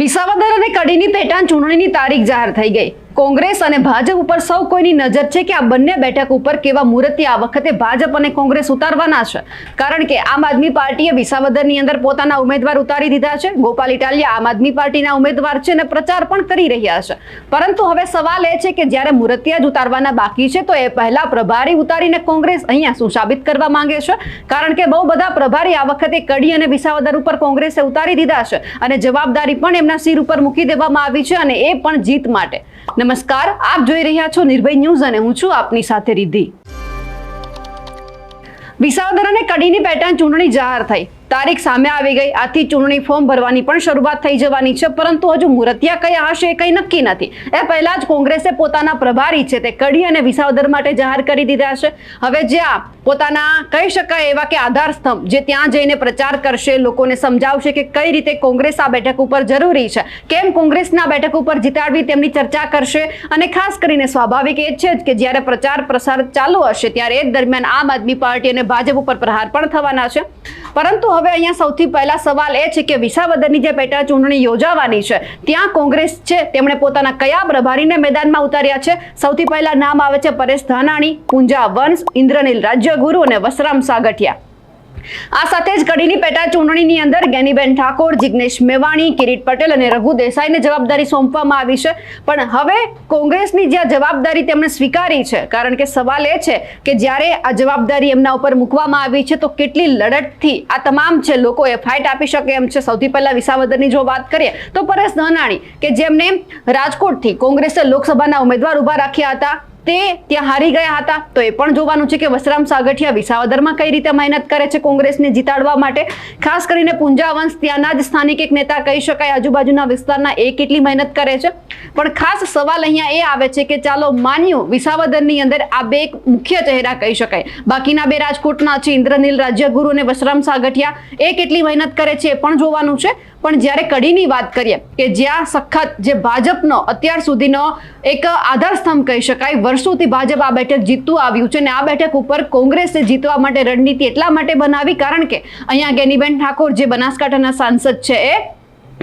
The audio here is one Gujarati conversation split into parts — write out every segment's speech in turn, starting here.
વિસાવદર અને કડીની પેટા ચૂંટણીની તારીખ જાહેર થઈ ગઈ. કોંગ્રેસ અને ભાજપ ઉપર સૌ કોઈની નજર છે કે આ બંને બેઠક ઉપર કેવા મુહૂર્તે આ વખતે ભાજપ અને કોંગ્રેસ ઉતારવાના છે. કારણ કે આમ આદમી પાર્ટીએ વિસાવદરની અંદર પોતાના ઉમેદવાર ઉતારી દીધા છે. ગોપાલ ઇટાલિયા આમ આદમી પાર્ટીના ઉમેદવાર છે અને પ્રચાર પણ કરી રહ્યા છે. પરંતુ હવે સવાલ એ છે કે જ્યારે મુહૂર્તિયા જ ઉતારવાના બાકી છે, તો એ પહેલા પ્રભારી ઉતારીને કોંગ્રેસ અહીંયા શું સાબિત કરવા માંગે છે? કારણ કે બહુ બધા પ્રભારી આ વખતે કડી અને વિસાવદર ઉપર કોંગ્રેસે ઉતારી દીધા છે અને જવાબદારી પણ એમના સિર ઉપર મૂકી દેવામાં આવી છે અને એ પણ જીત માટે. નમસ્કાર, આપ જોઈ રહ્યા છો નિર્ભય ન્યૂઝ અને હું છું આપની સાથે રિદ્ધિ. વિસાવદર અને કડીની પેટર્ન ચૂંટણી જાહેર થઈ. તારીખ સામે આવી ગઈ. આથી ચૂંટણી ફોર્મ ભરવાની પણ શરૂઆત થઈ જવાની છે. પરંતુ હજુ મુરતિયા કયા હશે એ કંઈ નક્કી નથી. એ પહેલા જ કોંગ્રેસે પોતાના પ્રભારી છે તે કડી અને વિસાવદર માટે જાહેર કરી દીધા છે. હવે જ્યાં પોતાના કહી શકાય એવા કે આધાર સ્તંભ જે ત્યાં જઈને પ્રચાર કરશે, લોકોને સમજાવશે કે કઈ રીતે કોંગ્રેસ આ બેઠક ઉપર જરૂરી છે. કેમ કોંગ્રેસના બેઠક ઉપર જીતાડવી તેમની ચર્ચા કરશે? અને ખાસ કરીને સ્વાભાવિક એ છે જ કે જ્યારે પ્રચાર પ્રસાર ચાલુ હશે ત્યારે એ દરમિયાન આમ આદમી પાર્ટી અને ભાજપ ઉપર પ્રહાર પણ થવાના છે. પરંતુ હવે અહીંયા સૌથી પહેલા સવાલ એ છે કે વિસાવદરની જે પેટા ચૂંટણી યોજાવાની છે, ત્યાં કોંગ્રેસ છે? તેમણે પોતાના કયા પ્રભારીને મેદાનમાં ઉતાર્યા છે? સૌથી પહેલા નામ આવે છે પરેશ ધાનાણી, પૂંજા વંશ, ઇન્દ્રનીલ રાજ્યગુરુ અને વસરામ સાગઠિયા. આ સાથે જ કડીની પેટા ચૂંટણીની અંદર ગેનીબેન ઠાકોર, જિગ્નેશ મેવાણી, કિરીટ પટેલ અને રઘુ દેસાઈને જવાબદારી સોંપવામાં આવી છે. પણ હવે કોંગ્રેસની જ્યાં જવાબદારી તેમણે સ્વીકારી છે, કારણ કે સવાલ એ છે કે જ્યારે આ જવાબદારી એમના ઉપર મૂકવામાં આવી છે, તો કેટલી લડતથી આ તમામ છે લોકો એ ફાઇટ આપી શકે એમ છે. સૌથી પહેલા વિસાવદરની જો વાત કરીએ, તો પરેશ ધાનાણી કે જેમને રાજકોટથી કોંગ્રેસે લોકસભાના ઉમેદવાર ઊભા રાખ્યા હતા તે ત્યાં હારી ગયા હતા. તો એ પણ જોવાનું છે કે વસરામ સાગઠિયા વિસાવદરમાં કઈ રીતે મહેનત કરે છે કોંગ્રેસને જીતાડવા માટે? ખાસ કરીને પુંજા વંશ ત્યાંના જ સ્થાનિક એક નેતા કહી શકાય. આજુબાજુના વિસ્તારના એ કેટલી મહેનત કરે છે? પણ ખાસ સવાલ અહીંયા એ આવે છે કે ચાલો માન્યું વિસાવદરની અંદર આ બે મુખ્ય ચહેરા કહી શકાય. બાકીના બે રાજકોટના છે, ઇન્દ્રનીલ રાજ્યગુરુ અને વશરામ સાગઠિયા. એ કેટલી મહેનત કરે છે એ પણ જોવાનું છે. પણ જ્યારે કડીની વાત કરીએ કે જ્યાં સખત જે ભાજપનો અત્યાર સુધીનો એક આધાર સ્તંભ કહી શકાય, વર્ષોથી ભાજપ આ બેઠક જીતતું આવ્યું છે અને આ બેઠક ઉપર કોંગ્રેસે જીતવા માટે રણનીતિ એટલા માટે બનાવી કારણ કે અહીંયા ગેનીબેન ઠાકોર જે બનાસકાંઠાના સાંસદ છે એ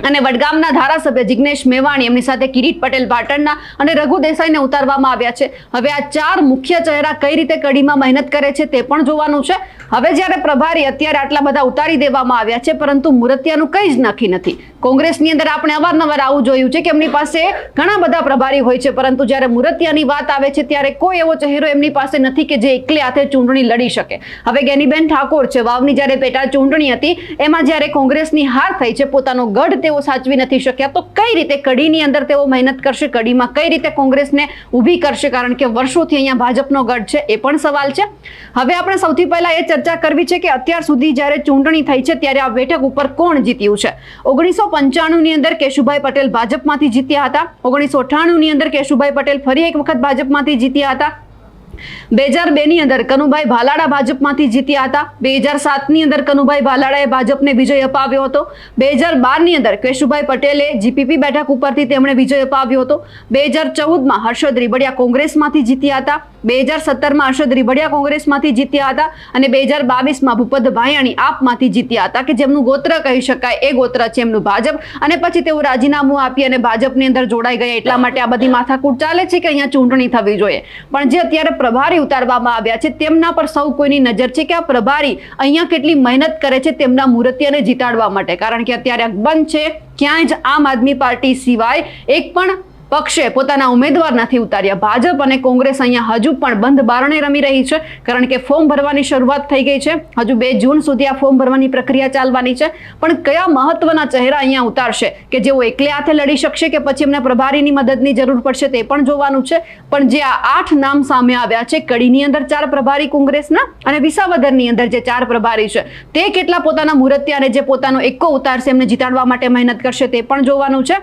અને વડગામના ધારાસભ્ય જિગ્નેશ મેવાણી એમની સાથે કિરીટ પટેલ પાટણના અને રઘુ દેસાઈને ઉતારવામાં આવ્યા છે. હવે આ ચાર મુખ્ય ચહેરા કઈ રીતે કડીમાં મહેનત કરે છે તે પણ જોવાનું છે. હવે જ્યારે પ્રભારી અત્યારે આટલા બધા ઉતારી દેવામાં આવ્યા છે, પરંતુ મુરતિયાનું કંઈ જ નક્કી નથી. કોંગ્રેસની અંદર આપણે અવારનવાર આવું જોયું છે કે એમની પાસે ઘણા બધા પ્રભારી હોય છે, પરંતુ જ્યારે મુરતિયાની વાત આવે છે, ત્યારે કોઈ એવો ચહેરો એમની પાસે નથી કે જે એકલે હાથે ચૂંટણી લડી શકે. હવે ગેનીબેન ઠાકોર છે, વાવની જ્યારે પેટા ચૂંટણી હતી, એમાં જ્યારે કોંગ્રેસની હાર થઈ છે, પોતાનો ગઢ તેઓ સાચવી નથી શક્યા, તો કઈ રીતે કડીની અંદર તેઓ મહેનત કરશે, કડીમાં કઈ રીતે કોંગ્રેસને ઊભી કરશે? કારણ કે વર્ષોથી અહીંયા ભાજપનો ગઢ છે, એ પણ સવાલ છે. હવે આપણે સૌથી પહેલા એ ચર્ચા કરવી છે કે અત્યાર સુધી જ્યારે ચૂંટણી થઈ છે, ત્યારે આ બેઠક ઉપર કોણ જીત્યું છે? ઓગણીસો પંચાણુંની અંદર કેશુભાઈ પટેલ ભાજપમાંથી જીત્યા હતા. ઓગણીસો અઠ્ઠાણુંની અંદર કેશુભાઈ પટેલ ફરી એક વખત ભાજપમાંથી જીત્યા હતા. બે હજાર બેની અંદર કનુભાઈ ભાલાડા ભાજપમાંથી જીત્યા હતા. બે હજાર સાતની અંદર કનુભાઈ ભાલાડાએ ભાજપને વિજય અપાવ્યો હતો. બે હજાર બારની અંદર કેશુભાઈ પટેલે જીપીપી બેઠક ઉપરથી તેમણે વિજય અપાવ્યો હતો. બે હજાર ચૌદમાં હર્ષદ રીબડિયા કોંગ્રેસમાંથી જીત્યા હતા. બે હજાર સત્તરમાં હર્ષદ રીબડિયા કોંગ્રેસમાંથી જીત્યા હતા અને બે હજાર બાવીસમાં ભૂપત ભાયાણી આપમાંથી જીત્યા હતા કે જેમનું ગોત્ર કહી શકાય એ ગોત્ર છે એમનું ભાજપ. અને પછી તેઓ રાજીનામું આપી અને ભાજપની અંદર જોડાઈ ગયા. એટલા માટે આ બધી માથાકૂટ ચાલે છે કે અહીંયા ચૂંટણી થવી જોઈએ. પણ જે અત્યારે પ્રભારી ઉતારવામાં આવ્યા છે. તેમના પર સૌ કોઈની નજર છે કે આ પ્રભારી અહીંયા કેટલી મહેનત કરે છે તેમના મૂર્તિને જીતાડવા માટે. કારણ કે અત્યારે અકબંધ છે. ક્યાંય જ આમ આદમી પાર્ટી સિવાય એક પણ પક્ષે પોતાના ઉમેદવાર નથી ઉતાર્યા ભાજપ અને કોંગ્રેસ અહીંયા હજુ પણ બંધ બારણે રમી રહી છે, કારણ કે ફોર્મ ભરવાની શરૂઆત થઈ ગઈ છે. હજુ બે જૂન સુધી આ ફોર્મ ભરવાની પ્રક્રિયા ચાલવાની છે. પણ કયા મહત્વના ચહેરા અહીંયા ઉતારશે? કે જેઓ એકલે હાથે લડી શકશે કે પછી એમને પ્રભારીની મદદની જરૂર પડશે તે પણ જોવાનું છે. પણ જે આ આઠ નામ સામે આવ્યા છે, કડીની અંદર ચાર પ્રભારી કોંગ્રેસના અને વિસાવદરની અંદર જે ચાર પ્રભારી છે, તે કેટલા પોતાના મુરત્યાને જે પોતાનો એકો ઉતારશે, એમને જીતાડવા માટે મહેનત કરશે તે પણ જોવાનું છે.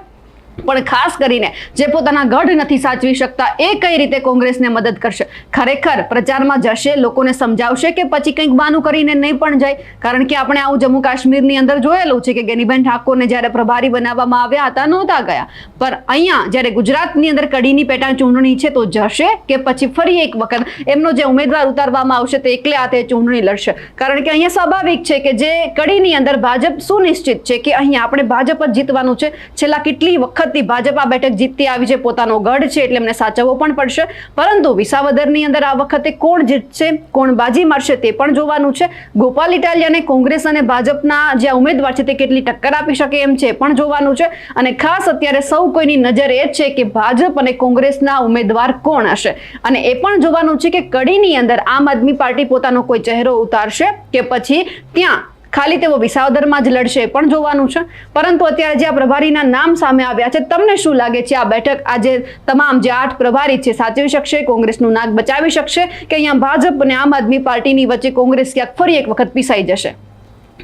પણ ખાસ કરીને જે પોતાના ગઢ નથી સાચવી શકતા, એ કઈ રીતે કોંગ્રેસને મદદ કરશે? ખરેખર પ્રચારમાં જશે, લોકોને સમજાવશે કે પછી કંઈક બાનું કરીને નહીં પણ જાય? કારણ કે આપણે આવું જમ્મુ કાશ્મીરની અંદર જોયેલું છે કે ગેનીબેન ઠાકોરને જ્યારે પ્રભારી બનાવવામાં આવ્યા હતા, નહોતા ગયા. પણ અહીંયા જ્યારે ગુજરાતની અંદર કડીની પેટા ચૂંટણી છે, તો જશે કે પછી ફરી એક વખત? એમનો જે ઉમેદવાર ઉતારવામાં આવશે, તે એકલે હાથે ચૂંટણી લડશે. કારણ કે અહીંયા સ્વાભાવિક છે કે જે કડીની અંદર ભાજપ સુનિશ્ચિત છે કે અહીંયા આપણે ભાજપ જ જીતવાનું છે. છેલ્લા કેટલી વખતથી ભાજપ આ બેઠક જીતતી આવી છે. પોતાનો ગઢ છે એટલે એમને સાચવવો પણ પડશે. પરંતુ વિસાવદરની અંદર આ વખતે કોણ જીતશે, કોણ બાજી મારશે તે પણ જોવાનું છે. ગોપાલ ઇટાલિયાને કોંગ્રેસ અને ભાજપના જે ઉમેદવાર છે તે કેટલી ટક્કર આપી શકે એમ છે પણ જોવાનું છે. અને ખાસ અત્યારે સૌ કોઈની નજર એ છે કે ભાજપ અને કોંગ્રેસના ઉમેદવાર કોણ હશે. અને એ પણ જોવાનું છે કે કડીની અંદર આમ આદમી પાર્ટી પોતાનો કોઈ ચહેરો ઉતારશે કે પછી ત્યાં ખાલી તેઓ વિસાવદરમાં જ લડશે પણ જોવાનું છે. પરંતુ અત્યારે જે આ પ્રભારીના નામ સામે આવ્યા છે, તમને શું લાગે છે આ બેઠક? આજે તમામ જે આઠ પ્રભારી છે, સાચવી શકશે, કોંગ્રેસનું નાક બચાવી શકશે કે અહીંયા ભાજપ અને આમ આદમી પાર્ટીની વચ્ચે કોંગ્રેસ ક્યાંક ફરી એક વખત પીસાઈ જશે?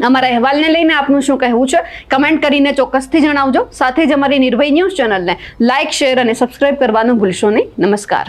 અમારા અહેવાલને લઈને આપનું શું કહેવું છે? કમેન્ટ કરીને ચોક્કસથી જણાવજો. સાથે જ અમારી નિર્ભય ન્યૂઝ ચેનલને લાઇક શેર અને સબસ્ક્રાઇબ કરવાનું ભૂલશો નહીં. નમસ્કાર.